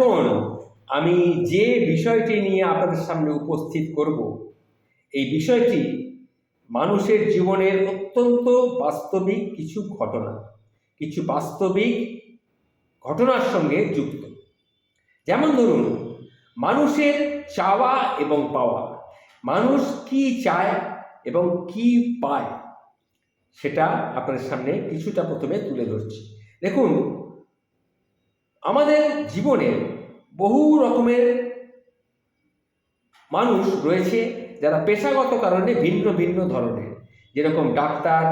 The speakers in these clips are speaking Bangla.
এখন আমি যে বিষয়টি নিয়ে আপনাদের সামনে উপস্থিত করব, এই বিষয়টি মানুষের জীবনের অত্যন্ত বাস্তবিক কিছু ঘটনা, কিছু বাস্তবিক ঘটনার সঙ্গে যুক্ত। যেমন ধরুন, মানুষের চাওয়া এবং পাওয়া, মানুষ কি চায় এবং কি পায়, সেটা আপনাদের সামনে কিছুটা প্রথমে তুলে ধরছি। দেখুন আমাদের জীবনে বহু রকমের মানুষ রয়েছে যারা পেশাগত কারণে ভিন্ন ভিন্ন ধরনের। যেরকম ডাক্তার,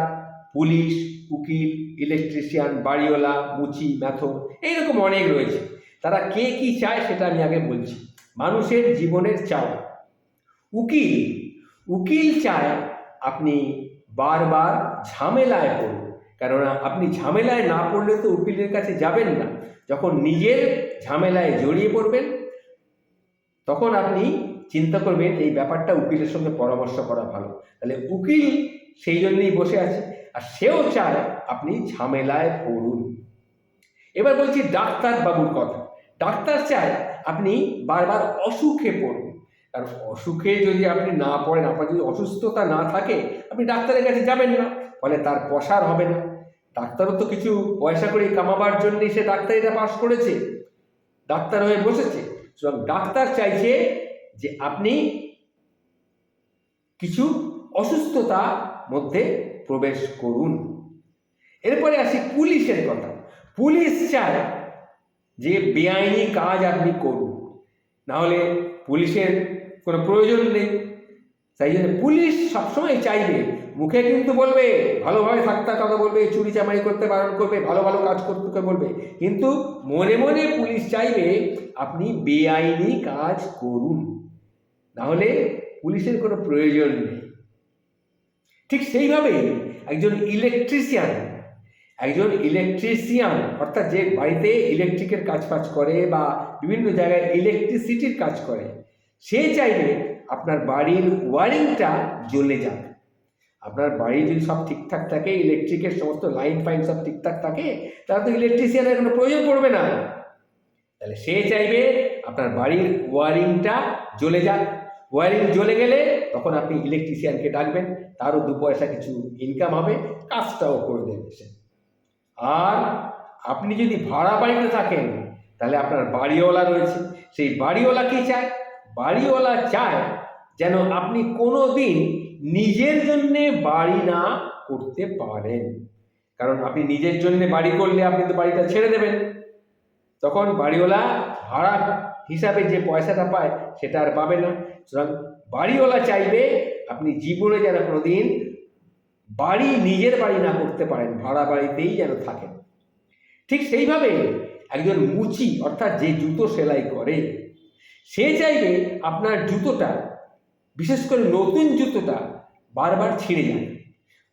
পুলিশ, উকিল ইলেকট্রিশিয়ান বাড়িওয়ালা, মুচি, ম্যাথো, এইরকম অনেক রয়েছে। তারা কে কি চায় সেটা আমি আগে বলছি। মানুষের জীবনের চাওয়া উকিল উকিল চায় আপনি বারবার ঝামেলায় পড়ুন। কেননা আপনি ঝামেলায় না পড়লে তো উকিলের কাছে যাবেন না। যখন নিজের ঝামেলায় জড়িয়ে পড়বেন, তখন আপনি চিন্তা করবেন এই ব্যাপারটা উকিলের সঙ্গে পরামর্শ করা ভালো। তাহলে উকিল সেই জন্যই বসে আছে, আর সেও চায় আপনি ঝামেলায় পড়ুন। এবার বলছি ডাক্তার বাবুর কথা। ডাক্তার চায় আপনি বারবার অসুখে পড়ুন। আর অসুখে যদি আপনি না পড়েন, আপনার যদি অসুস্থতা না থাকে, আপনি ডাক্তারের কাছে যাবেন না। ফলে তার পসার হবে না। ডাক্তারও তো কিছু পয়সা করে কামাবার জন্যই সে ডাক্তারিটা পাশ করেছে। ডাক্তার হয়ে বসেছে। সুতরাং ডাক্তার চাইছে যে আপনি কিছু অসুস্থতা মধ্যে প্রবেশ করুন। এরপরে আসি পুলিশের কথা। পুলিশ চায় যে বেআইনি কাজ আপনি করুন। নাহলে পুলিশের কোনো প্রয়োজন নেই। তাই জন্য পুলিশ সবসময় চাইবে মুখে কিন্তু বলবে, ভালোভাবে থাকতে কথা বলবে, চুরি চামারি করতে বারণ করবে, ভালো ভালো কাজ করতে বলবে। কিন্তু মনে মনে পুলিশ চাইবে, আপনি বেআইনি কাজ করুন। নাহলে পুলিশের কোনো প্রয়োজন নেই। ঠিক সেইভাবে একজন ইলেকট্রিশিয়ান একজন ইলেকট্রিশিয়ান অর্থাৎ যে বাড়িতে ইলেকট্রিকের কাজ ফাজ করে বা বিভিন্ন জায়গায় ইলেকট্রিসিটির কাজ করে, সে চাইবে আপনার বাড়ির ওয়ারিংটা জ্বলে যাক। আপনার বাড়ি যদি সব ঠিকঠাক থাকে ইলেকট্রিকের সমস্ত লাইন ফাইন সব ঠিকঠাক থাকে, তাহলে তো ইলেকট্রিশিয়ানের কোনো প্রয়োজন পড়বে না। তাহলে সে চাইবে আপনার বাড়ির ওয়ারিংটা জ্বলে যাক। ওয়ারিং জ্বলে গেলে তখন আপনি ইলেকট্রিশিয়ানকে ডাকবেন, তারও দু পয়সা কিছু ইনকাম হবে, কাজটাও করে দেবে সে। আর আপনি যদি ভাড়া বাড়িতে থাকেন, তাহলে আপনার বাড়িওয়ালা রয়েছে। সেই বাড়িওয়ালা কি চায়? বাড়িওয়ালা চায় যেন আপনি কোনো দিন নিজের জন্যে বাড়ি না করতে পারেন। কারণ আপনি নিজের জন্য বাড়ি করলে আপনি তো বাড়িটা ছেড়ে দেবেন। তখন বাড়িওয়ালা ভাড়া হিসাবে যে পয়সাটা পায় সেটা আর পাবে না। সুতরাং বাড়িওয়ালা চাইবে আপনি জীবনে যেন কোনো দিন বাড়ি, নিজের বাড়ি না করতে পারেন, ভাড়া বাড়িতেই যেন থাকেন। ঠিক সেইভাবে একজন মুচি, অর্থাৎ যে জুতো সেলাই করে, সে চাইবে আপনার জুতোটা বিশেষ করে নতুন জুতোটা বারবার ছিঁড়ে যায়।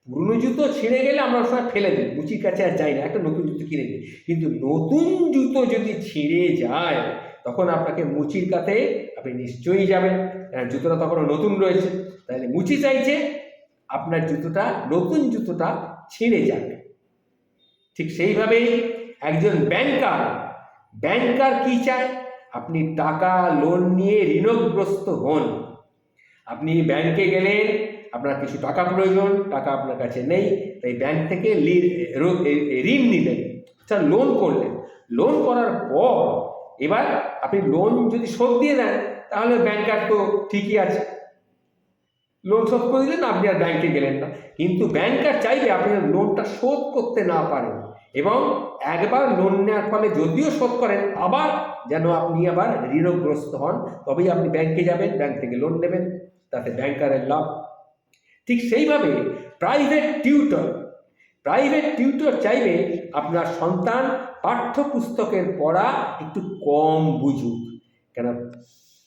পুরনো জুতো ছিঁড়ে গেলে আমরা সময় ফেলে দিই, মুচির কাছে আর যাই না, একটা নতুন জুতো কিনে দিই। কিন্তু নতুন জুতো যদি ছিঁড়ে যায়, তখন আপনাকে মুচির কাছে আপনি নিশ্চয়ই যাবেন। জুতোটা তখনও নতুন রয়েছে। তাহলে মুচি চাইছে, আপনার জুতোটা, নতুন জুতোটা ছিঁড়ে যাক। ঠিক সেইভাবেই একজন ব্যাংকার ব্যাংকার কি চায়? আপনি টাকা লোন নিয়ে ঋণগ্রস্ত হন। আপনি ব্যাংকে গেলেন, আপনার কিছু টাকা প্রয়োজন, টাকা আপনার কাছে নেই, তাই ব্যাংক থেকে ঋণ নিলেন। আচ্ছা লোন করলেন। লোন করার পর এবার আপনি লোন যদি শোধ দিয়ে দেন, তাহলে ব্যাংকার তো ঠিকই আছে। লোন শোধ করে দিলেন, আপনি আর ব্যাংকে গেলেন না। কিন্তু ব্যাংকার চাইবে আপনি লোনটা শোধ করতে না পারেন এবং একবার লোন নেওয়ার ফলে যদিও শোধ করেন, আবার যেন আপনি আবার ঋণগ্রস্ত হন, তবেই আপনি ব্যাংকে যাবেন, ব্যাংক থেকে লোন নেবেন। তাতে ব্যাংকারের লাভ। ঠিক সেইভাবে প্রাইভেট টিউটর প্রাইভেট টিউটর চাইবে আপনার সন্তান পাঠ্যপুস্তকের পড়া একটু কম বুঝুক। কেন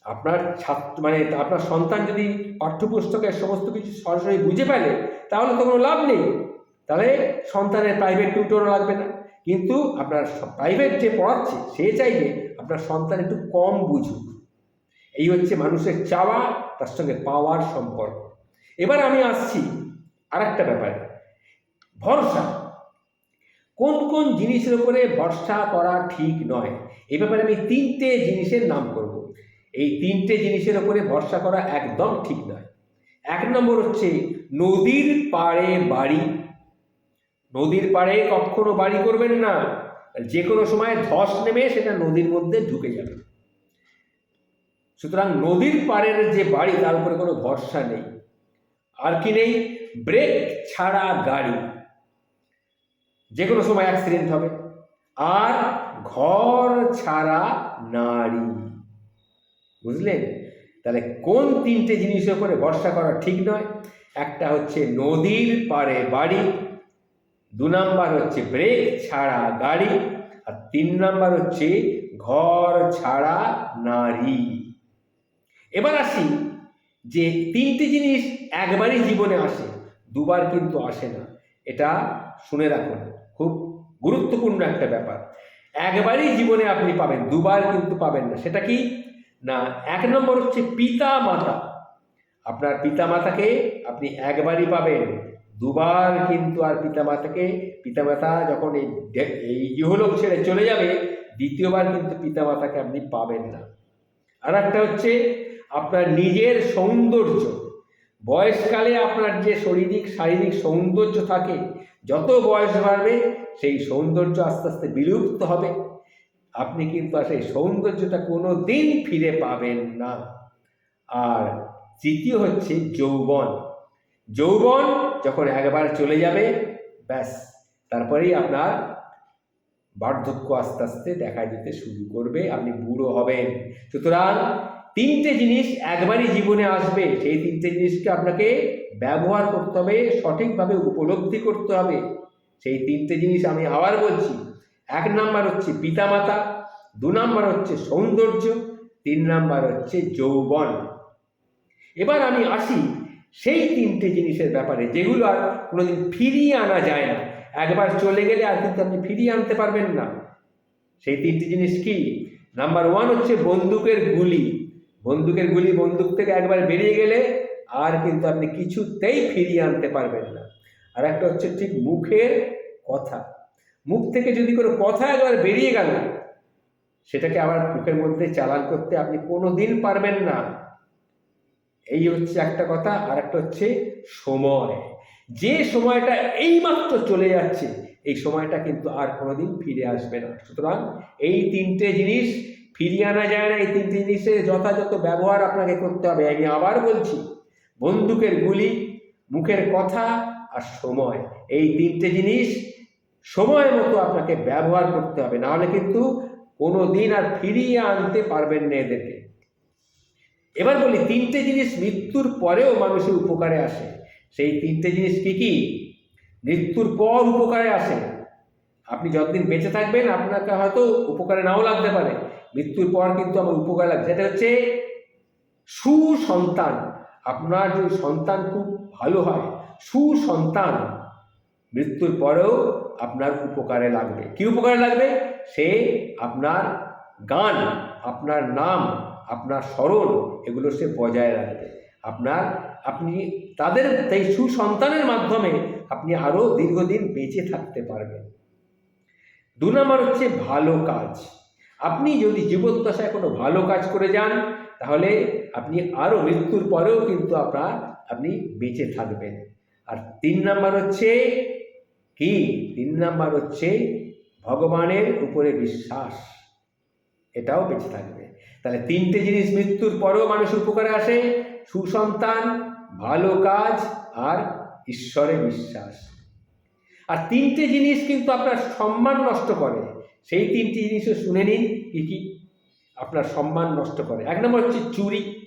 আপনার ছাত্র মানে আপনার সন্তান যদি পাঠ্যপুস্তকের সমস্ত কিছু সরাসরি বুঝে ফেলে, তাহলে তো কোনো লাভ নেই। তাহলে সন্তানের প্রাইভেট টিউটরও লাগবে না। কিন্তু আপনার প্রাইভেট যে পড়াচ্ছে, সে চাইবে আপনার সন্তান একটু কম বুঝুক। এই হচ্ছে মানুষের চাওয়া। তার সঙ্গে পাওয়ার সম্পর্ক। এবার আমি আসছি আর একটা ব্যাপারে। ভরসা। কোন কোন জিনিসের উপরে ভরসা করা ঠিক নয়? এই ব্যাপারে আমি তিনটে জিনিসের নাম করব। এই তিনটে জিনিসের উপরে ভরসা করা একদম ঠিক নয়। এক নম্বর হচ্ছে নদীর পাড়ে বাড়ি। নদীর পাড়ে কখনো বাড়ি করবেন না। যে কোনো সময় ধস নেমে সেটা নদীর মধ্যে ঢুকে যাবে। সুতরাং নদীর পাড়ের যে বাড়ি, তার উপরে কোনো ভরসা নেই। আর কি নেই? ব্রেক ছাড়া গাড়ি। যে কোনো সময় অ্যাক্সিডেন্ট হবে। আর ঘর ছাড়া নারী। বুঝলেন? তাহলে কোন তিনটে জিনিসের উপরে ভরসা করা ঠিক নয়? একটা হচ্ছে নদীর পাড়ে বাড়ি, দু নাম্বার হচ্ছে ব্রেক ছাড়া গাড়ি, আর তিন নাম্বার হচ্ছে ঘর ছাড়া নারী। এবার আসি যে তিনটি জিনিস একবারই জীবনে আসে, দুবার কিন্তু আসে না। এটা শুনে রাখুন, খুব গুরুত্বপূর্ণ একটা ব্যাপার। একবারই জীবনে আপনি পাবেন, দুবার কিন্তু পাবেন না। সেটা কি? না, এক নম্বর হচ্ছে পিতা মাতা আপনার পিতা মাতাকে আপনি একবারই পাবেন, দুবার কিন্তু আর পিতা মাতাকে পিতা মাতা যখন এই এই ইহলোক ছেড়ে চলে যাবে, দ্বিতীয়বার কিন্তু পিতা মাতাকে আপনি পাবেন না। আর একটা হচ্ছে আপনার নিজের সৌন্দর্য, বয়সকালে আপনার যে শারীরিক শারীরিক সৌন্দর্য থাকে, যত বয়স বাড়বে সেই সৌন্দর্য আস্তে আস্তে বিলুপ্ত হবে। আপনি কিন্তু আর সেই সৌন্দর্যটা কোনো দিন ফিরে পাবেন না। আর তৃতীয় হচ্ছে যৌবন। যৌবন যখন একবার চলে যাবে, ব্যাস, তারপরেই আপনার বার্ধক্য আস্তে আস্তে দেখা যেতে শুরু করবে, আপনি বুড়ো হবেন। সুতরাং তিনটে জিনিস একবারই জীবনে আসবে, সেই তিনটে জিনিসকে আপনাকে ব্যবহার করতে হবে, সঠিকভাবে উপলব্ধি করতে হবে। সেই তিনটে জিনিস আমি আবার বলছি, এক নাম্বার হচ্ছে পিতামাতা, দু নাম্বার হচ্ছে সৌন্দর্য, তিন নাম্বার হচ্ছে যৌবন। এবার আমি আসি সেই তিনটে জিনিসের ব্যাপারে, যেগুলো আর কোনোদিন ফিরিয়ে আনা যায় না। একবার চলে গেলে আর কিন্তু আপনি ফিরিয়ে আনতে পারবেন না। সেই তিনটি জিনিস কি? নাম্বার ওয়ান হচ্ছে বন্দুকের গুলি। বন্দুকের গুলি বন্দুক থেকে একবার বেরিয়ে গেলে আর কিন্তু আপনি কিছুতেই ফিরিয়ে আনতে পারবেন না। আর একটা হচ্ছে ঠিক মুখের কথা। মুখ থেকে যদি কোনো কথা একবার বেরিয়ে গেল, সেটাকে আবার মুখের মধ্যে চালান করতে আপনি কোনো দিন পারবেন না। এই হচ্ছে একটা কথা, আর একটা হচ্ছে সময়। যে সময়টা এইমাত্র চলে যাচ্ছে, এই সময়টা কিন্তু আর কোনোদিন ফিরে আসবে না। সুতরাং এই তিনটে জিনিস ফিরিয়ে আনা যায় না এই তিনটে জিনিসের যথাযথ ব্যবহার আপনাকে করতে হবে। আমি আবার বলছি, বন্দুকের গুলি, মুখের কথা আর সময়। এই তিনটে জিনিস সময় মতো আপনাকে ব্যবহার করতে হবে। নাহলে কিন্তু কোনো দিন আর ফিরিয়ে আনতে পারবেন না এদেরকে। এবার বলি, তিনটে জিনিস মৃত্যুর পরেও মানুষের উপকারে আসে। সেই তিনটে জিনিস কি কি? মৃত্যুর পর উপকারে আসে। আপনি যতদিন বেঁচে থাকবেন, আপনাকে হয়তো উপকারে নাও লাগতে পারে। মৃত্যুর পর কিন্তু আমার উপকার লাগবে সেটা হচ্ছে সুসন্তান। আপনার যদি সন্তান খুব ভালো হয়, সুসন্তান মৃত্যুর পরেও আপনার উপকারে লাগবে। কি উপকারে লাগবে? সে আপনার গান, আপনার নাম, আপনার স্মরণ, এগুলো সে বজায় রাখবে। আপনার, আপনি তাদের এই সুসন্তানের মাধ্যমে আপনি আরও দীর্ঘদিন বেঁচে থাকতে পারবেন। দু নম্বর হচ্ছে ভালো কাজ। আপনি যদি জীবদ্দশায় কোনো ভালো কাজ করে যান, তাহলে আপনি আরও মৃত্যুর পরেও কিন্তু আপনার, আপনি বেঁচে থাকবেন। আর তিন নাম্বার হচ্ছে কি? তিন নাম্বার হচ্ছে ভগবানের উপরে বিশ্বাস। এটাও বেঁচে থাকবে। তাহলে তিনটে জিনিস মৃত্যুর পরেও মানুষ উপকারে আসে, সুসন্তান, ভালো কাজ আর ঈশ্বরে বিশ্বাস। আর তিনটে জিনিস কিন্তু আপনার সম্মান নষ্ট করে। সেই তিনটি জিনিসও শুনে নিন, কি কি আপনার সম্মান নষ্ট করে। এক নম্বর হচ্ছে চুরি।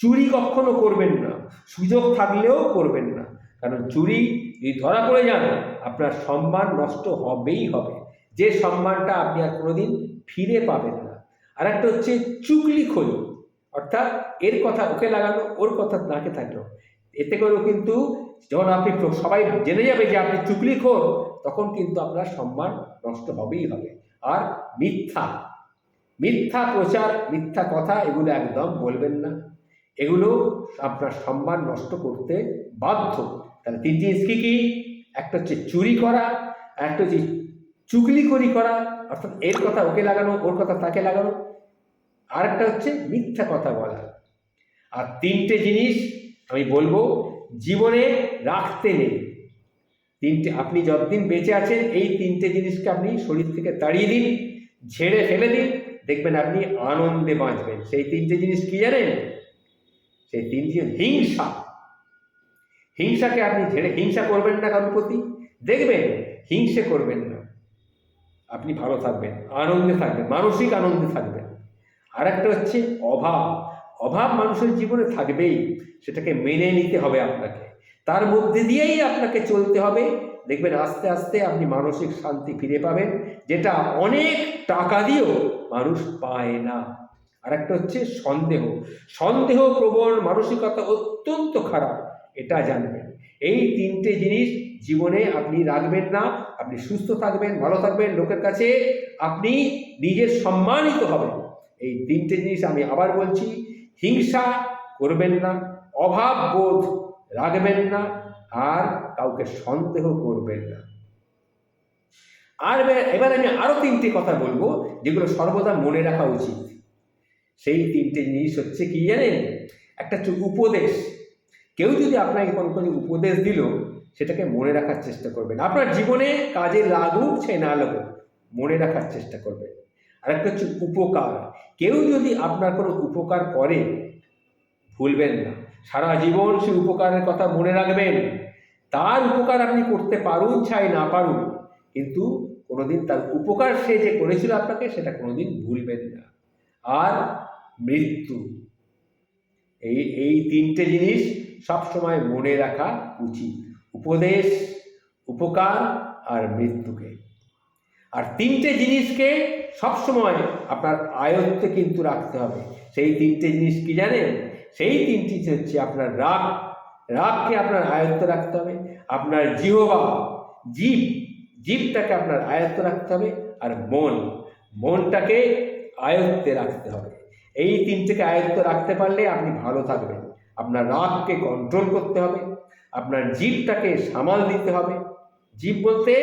চুরি কখনো করবেন না, সুযোগ থাকলেও করবেন না। কারণ চুরি, যদি ধরা পড়ে যান, আপনার সম্মান নষ্ট হবেই হবে। যে সম্মানটা আপনি আর কোনোদিন ফিরে পাবেন না। আর একটা হচ্ছে চুগলিখড়ি অর্থাৎ এর কথা ওকে লাগানো, ওর কথা নাকে থাকল। এতে করেও কিন্তু যখন আপনি সবাই জেনে যাবে যে আপনি চুগলিখোর তখন কিন্তু আপনার সম্মান নষ্ট হবেই হবে। আর মিথ্যা। মিথ্যা প্রচার, মিথ্যা কথা এগুলো একদম বলবেন না। এগুলো আপনার সম্মান নষ্ট করতে বাধ্য। তাহলে তিন জিনিস কী কী? একটা হচ্ছে চুরি করা একটা হচ্ছে চুগলি করি করা, অর্থাৎ এর কথা ওকে লাগানো, ওর কথা তাকে লাগানো। আর একটা হচ্ছে মিথ্যা কথা বলা। আর তিনটে জিনিস আমি বলব, জীবনে রাখতে নেই। তিনটে, আপনি যতদিন বেঁচে আছেন, এই তিনটে জিনিসকে আপনি শরীর থেকে তাড়িয়ে দিন, ঝেড়ে ফেলে দিন, দেখবেন আপনি আনন্দে বাঁচবেন। সেই তিনটে জিনিস কি জানেন? সেই তিনটি হিংসা। হিংসাকে আপনি ঝেড়ে, হিংসা করবেন না কারোর প্রতি। দেখবেন, হিংসে করবেন না। আপনি ভালো থাকবেন, আনন্দে থাকবেন, মানসিক আনন্দে থাকবেন। আর একটা হচ্ছে অভাব। অভাব মানুষের জীবনে থাকবেই, সেটাকে মেনে নিতে হবে আপনাকে। তার মধ্যে দিয়েই আপনাকে চলতে হবে। দেখবেন আস্তে আস্তে আপনি মানসিক শান্তি ফিরে পাবেন, যেটা অনেক টাকা দিয়েও মানুষ পায় না। আর একটা হচ্ছে সন্দেহ। সন্দেহ প্রবণ মানসিকতা অত্যন্ত খারাপ, এটা জানবেন। এই তিনটে জিনিস জীবনে আপনি রাখবেন না, আপনি সুস্থ থাকবেন, ভালো থাকবেন, লোকের কাছে আপনি নিজের সম্মানিত হবেন। এই তিনটে জিনিস আমি আবার বলছি, হিংসা করবেন না অভাব বোধ রাখবেন না আর কাউকে সন্দেহ করবেন না। আর এবার- আমি আরও তিনটে কথা বলব যেগুলো সর্বদা মনে রাখা উচিত। সেই তিনটে জিনিস হচ্ছে কি জানেন? একটা হচ্ছে উপদেশ। কেউ যদি আপনাকে কোনো কোনো উপদেশ দিল, সেটাকে মনে রাখার চেষ্টা করবেন। আপনার জীবনে কাজে লাগুক সে না লাগুক, মনে রাখার চেষ্টা করবেন। আর একটা হচ্ছে উপকার। কেউ যদি আপনার কোনো উপকার করে, ভুলবেন না। সারা জীবন সেই উপকারের কথা মনে রাখবেন। তার উপকার আপনি করতে পারুন চাই না পারুন। কিন্তু কোনোদিন তার উপকার সে যে করেছিল আপনাকে, সেটা কোনোদিন ভুলবেন না। আর মৃত্যু। এই এই তিনটে জিনিস সবসময় মনে রাখা উচিত। উপদেশ, উপকার আর মৃত্যুকে। আর তিনটে জিনিসকে সবসময় আপনার আয়ত্তে কিন্তু রাখতে হবে। সেই তিনটে জিনিস কি জানেন? সেই তিনটি হচ্ছে আপনার রাগ। রাগকে আপনার আয়ত্ত রাখতে হবে। আপনার জিহবা জীব জীবটাকে আপনার আয়ত্ত রাখতে হবে আর মন। মনটাকে আয়ত্তে রাখতে হবে। এই তিনটেকে আয়ত্ত রাখতে পারলে আপনি ভালো থাকবেন। আপনার রাগকে কন্ট্রোল করতে হবে। আপনার জীবটাকে সামাল দিতে হবে। জীব বলতে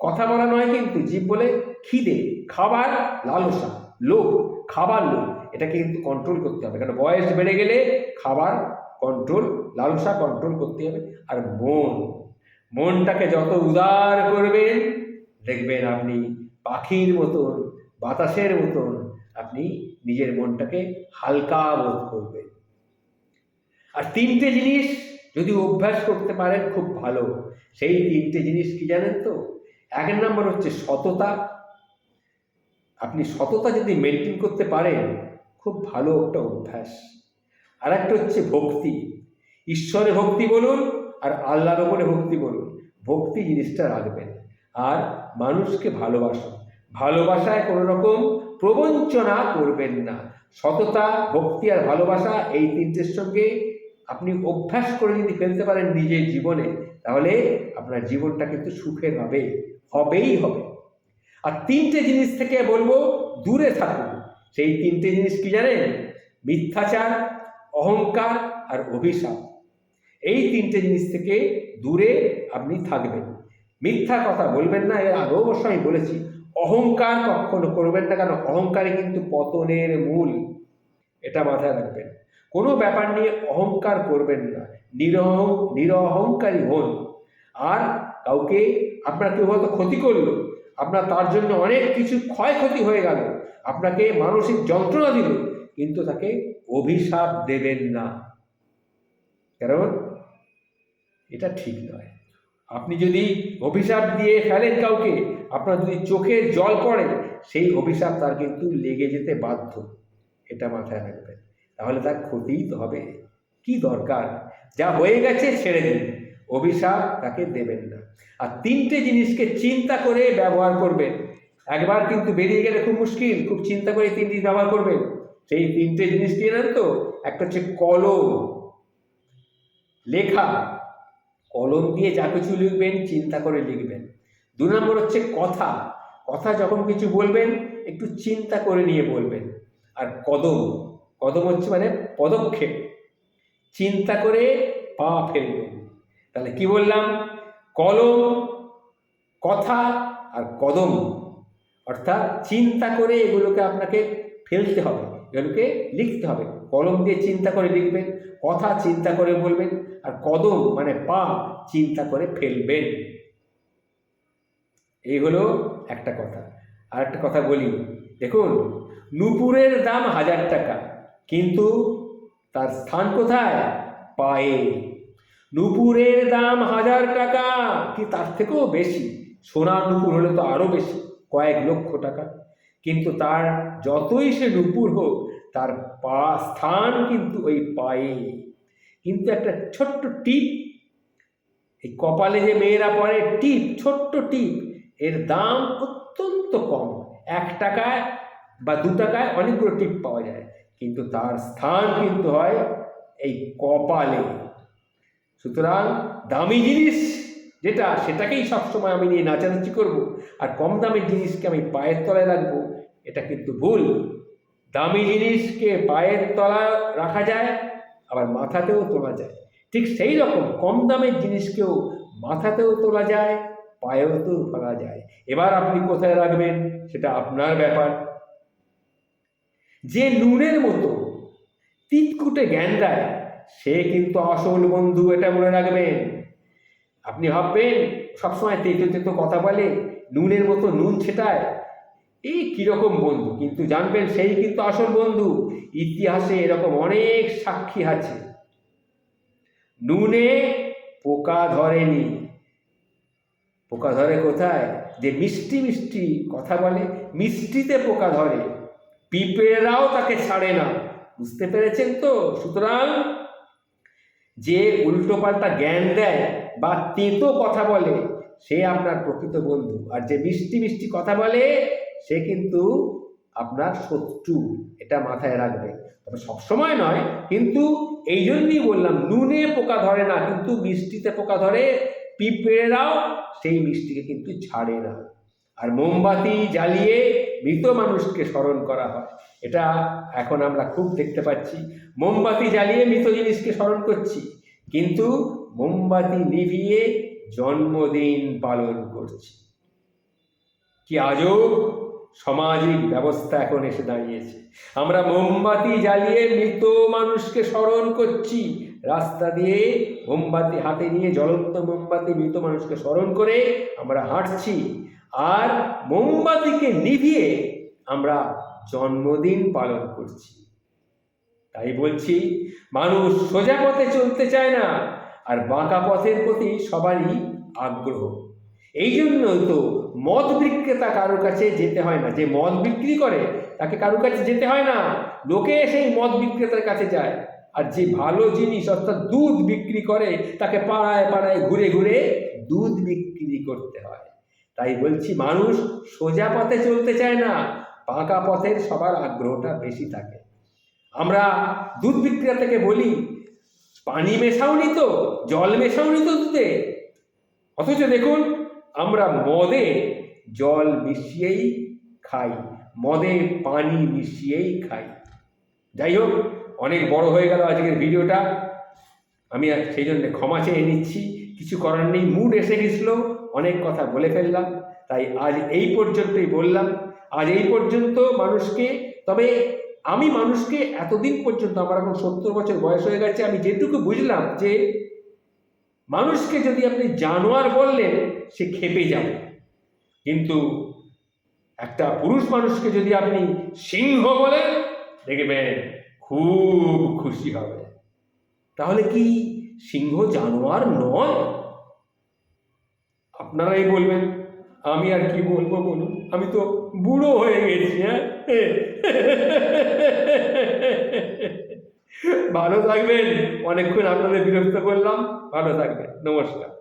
কথা বলা নয় কিন্তু জীব বলে খিদে, খাবার লালসা, লোভ, খাবার লোভ। এটাকে কিন্তু কন্ট্রোল করতে হবে। কারণ বয়স বেড়ে গেলে খাবার কন্ট্রোল লালসা কন্ট্রোল করতে হবে। আর মন, মনটাকে যত উদার করবেন, দেখবেন আপনি পাখির মতন, বাতাসের মতন আপনি নিজের মনটাকে হালকা বোধ করবেন। আর তিনটে জিনিস যদি অভ্যাস করতে পারেন, খুব ভালো। সেই তিনটে জিনিস কি জানেন তো? এক নম্বর হচ্ছে সততা। আপনি সততা যদি মেনটেন করতে পারেন খুব ভালো একটা অভ্যাস। আর একটা হচ্ছে ভক্তি। ঈশ্বরে ভক্তি বলুন আর আল্লাহর ওপরে ভক্তি বলুন। ভক্তি জিনিসটা রাখবেন। আর মানুষকে ভালোবাসুন। ভালোবাসায় কোনো রকম প্রবঞ্চনা করবেন না। সততা, ভক্তি আর ভালোবাসা এই তিনটের সঙ্গে আপনি অভ্যাস করে যদি ফেলতে পারেন নিজের জীবনে, তাহলে আপনার জীবনটা কিন্তু সুখের হবে, হবেই হবে। আর তিনটে জিনিস থেকে বলব, দূরে থাকুন। সেই তিনটে জিনিস কি জানেন? মিথ্যাচার, অহংকার আর অভিশাপ। এই তিনটে জিনিস থেকে দূরে আপনি থাকবেন। মিথ্যা কথা বলবেন না, এর আগেও অবশ্য আমি বলেছি। অহংকার কখনো করবেন না, কারণ অহংকারই কিন্তু পতনের মূল। এটা মাথায় রাখবেন। কোনো ব্যাপার নিয়ে অহংকার করবেন না। নিরহ, নিরহংকারী হন। আর কাউকে আপনার কেউ হয়তো ক্ষতি করল আপনার তার জন্য অনেক কিছু ক্ষয়ক্ষতি হয়ে গেল। আপনাকে মানসিক যন্ত্রণা দিল, কিন্তু তাকে অভিশাপ দেবেন না। কারণ এটা ঠিক নয়। আপনি যদি অভিশাপ দিয়ে ফেলেন কাউকে, আপনার যদি চোখে জল পড়ে, সেই অভিশাপ তার কিন্তু লেগে যেতে বাধ্য। এটা মাথায় রাখবেন। তাহলে তার ক্ষতিই তো হবে। কি দরকার? যা হয়ে গেছে ছেড়ে দিন। অভিশাপ তাকে দেবেন না। আর তিনটে জিনিসকে চিন্তা করে ব্যবহার করবেন একবার কিন্তু বেরিয়ে গেলে খুব মুশকিল, খুব চিন্তা করে তিন জিনিস ব্যবহার করবেন সেই তিনটে জিনিস কি জানেন তো? একটা হচ্ছে কলম। লেখা। কলম দিয়ে যা কিছু লিখবেন, চিন্তা করে লিখবেন। দু নম্বর হচ্ছে কথা। কথা যখন কিছু বলবেন, একটু চিন্তা করে নিয়ে বলবেন। আর কদম। কদম হচ্ছে মানে পদক্ষেপ। চিন্তা করে পা ফেলবেন। তাহলে কি বললাম? কলম, কথা আর কদম। অর্থাৎ চিন্তা করে এগুলোকে আপনাকে ফেলতে হবে, এগুলোকে লিখতে হবে। কলম দিয়ে চিন্তা করে লিখবেন, কথা চিন্তা করে বলবেন, আর কদম মানে পা চিন্তা করে ফেলবেন। এই হলো একটা কথা। আর একটা কথা বলি। দেখুন, নুপুরের দাম হাজার টাকা, কিন্তু তার স্থান কোথায়? পায়ে। নুপুরের দাম হাজার টাকা। কি তার থেকেও বেশি? সোনার নুপুর হলে তো আরও বেশি, কয়েক লক্ষ টাকা। কিন্তু তার যতই সে নুপুর হোক, তার পা স্থান কিন্তু ওই পায়ে। কিন্তু একটা ছোট্ট টিপ, এই কপালে যে মেয়েরা পরে, টিপ, ছোট্ট টিপ, এর দাম অত্যন্ত কম। এক টাকায় বা দু টাকায় অনেকগুলো টিপ পাওয়া যায়। কিন্তু তার স্থান কিন্তু হয় এই কপালে। সুতরাং দামি জিনিস যেটা, সেটাকেই সবসময় আমি নিয়ে নাচানাচি করব, আর কম দামের জিনিসকে আমি পায়ের তলায় রাখব, এটা কিন্তু ভুল। দামি জিনিসকে পায়ের তলায় রাখা যায়, আবার মাথাতেও তোলা যায়। ঠিক সেই রকম কম দামের জিনিসকেও মাথাতেও তোলা যায়, পায়েও তো তোলা যায়। এবার আপনি কোথায় রাখবেন, সেটা আপনার ব্যাপার। যে নুনের মতো তিতকুটে জ্ঞান দেয় সে কিন্তু আসল বন্ধু, এটা মনে রাখবেন। আপনি ভাববেন, সবসময় তেতো তেতো কথা বলে, নুনের মতো নুন ছেটায়। এই কীরকম বন্ধু? কিন্তু জানবেন, সেই কিন্তু আসল বন্ধু। ইতিহাসে এরকম অনেক সাক্ষী আছে। নুনে পোকা ধরেনি। পোকা ধরে কোথায়? যে মিষ্টি মিষ্টি কথা বলে, মিষ্টিতে পোকা ধরে। পিঁপড়েরাও তাকে ছাড়ে না। বুঝতে পেরেছেন তো? সুতরাং যে উল্টোপাল্টা জ্ঞান দেয় বা তেতো কথা বলে, সে আপনার প্রকৃত বন্ধু। আর যে মিষ্টি মিষ্টি কথা বলে, সে কিন্তু আপনার শত্রু। এটা মাথায় রাখবে। তবে সবসময় নয়, কিন্তু এই জন্যই বললাম, নুনে পোকা ধরে না, কিন্তু মিষ্টিতে পোকা ধরে, পিঁপড়েরাও সেই মিষ্টিকে কিন্তু ছাড়ে না। আর মোমবাতি জ্বালিয়ে মৃত মানুষকে স্মরণ করা হয়। এটা এখন আমরা খুব দেখতে পাচ্ছি। মোমবাতি জ্বালিয়ে মৃত জিনিসকে স্মরণ করছি। কিন্তু মোমবাতি নিভিয়ে জন্মদিন পালন করছি। কি আজও সামাজিক ব্যবস্থা এখন এসে দাঁড়িয়েছে। আমরা মোমবাতি জ্বালিয়ে মৃত মানুষকে স্মরণ করছি। রাস্তা দিয়ে মোমবাতি, হাতে নিয়ে জ্বলন্ত মোমবাতি মৃত মানুষকে স্মরণ করে আমরা হাঁটছি। আর মোমবাতিকে নিভিয়ে আমরা জন্মদিন পালন করছি। তাই বলছি, মানুষ সোজা পথে চলতে চায় না, আর বাঁকা পথের প্রতি সবারই আগ্রহ। এই জন্য তো মদ বিক্রেতা কারোর কাছে যেতে হয় না। যে মদ বিক্রি করে, তাকে কারোর কাছে যেতে হয় না। লোকে সেই মদ বিক্রেতার কাছে যায়। আর যে ভালো জিনিস, অর্থাৎ দুধ বিক্রি করে, তাকে পাড়ায় পাড়ায় ঘুরে ঘুরে দুধ বিক্রি করতে হয়। তাই বলছি, মানুষ সোজা পথে চলতে চায় না, পাকা পথের সবার আগ্রহটা বেশি থাকে। আমরা দুধ বিক্রিয়া থেকে বলি, পানি মেশাওনি তো, জল মেশাওনি তো দুধে। অথচ দেখুন, আমরা মদে জল মিশিয়েই খাই, মদে পানি মিশিয়েই খাই। যাই হোক, অনেক বড় হয়ে গেল আজকের ভিডিওটা। আমি সেই জন্য ক্ষমা চেয়ে নিচ্ছি। কিছু করার নেই মুড এসে গেছিল, অনেক কথা বলে ফেললাম। তাই আজ এই পর্যন্তই বললাম। আজ এই পর্যন্ত মানুষকে, তবে আমি মানুষকে এতদিন পর্যন্ত, আমার এখন সত্তর বছর বয়স হয়ে গেছে, আমি যেটুকু বুঝলাম যে, মানুষকে যদি আপনি জানোয়ার বললেন, সে খেপে যাবে। কিন্তু একটা পুরুষ মানুষকে যদি আপনি সিংহ বলেন, দেখবেন খুব খুশি হবে। তাহলে কি সিংহ জানোয়ার নয়? আপনারাই বলবেন, আমি আর কি বলব বলুন? আমি তো বুড়ো হয়ে গেছি হ্যাঁ? ভালো থাকবেন। অনেকক্ষণ আপনাদের বিরক্ত করলাম। ভালো থাকবেন। নমস্কার।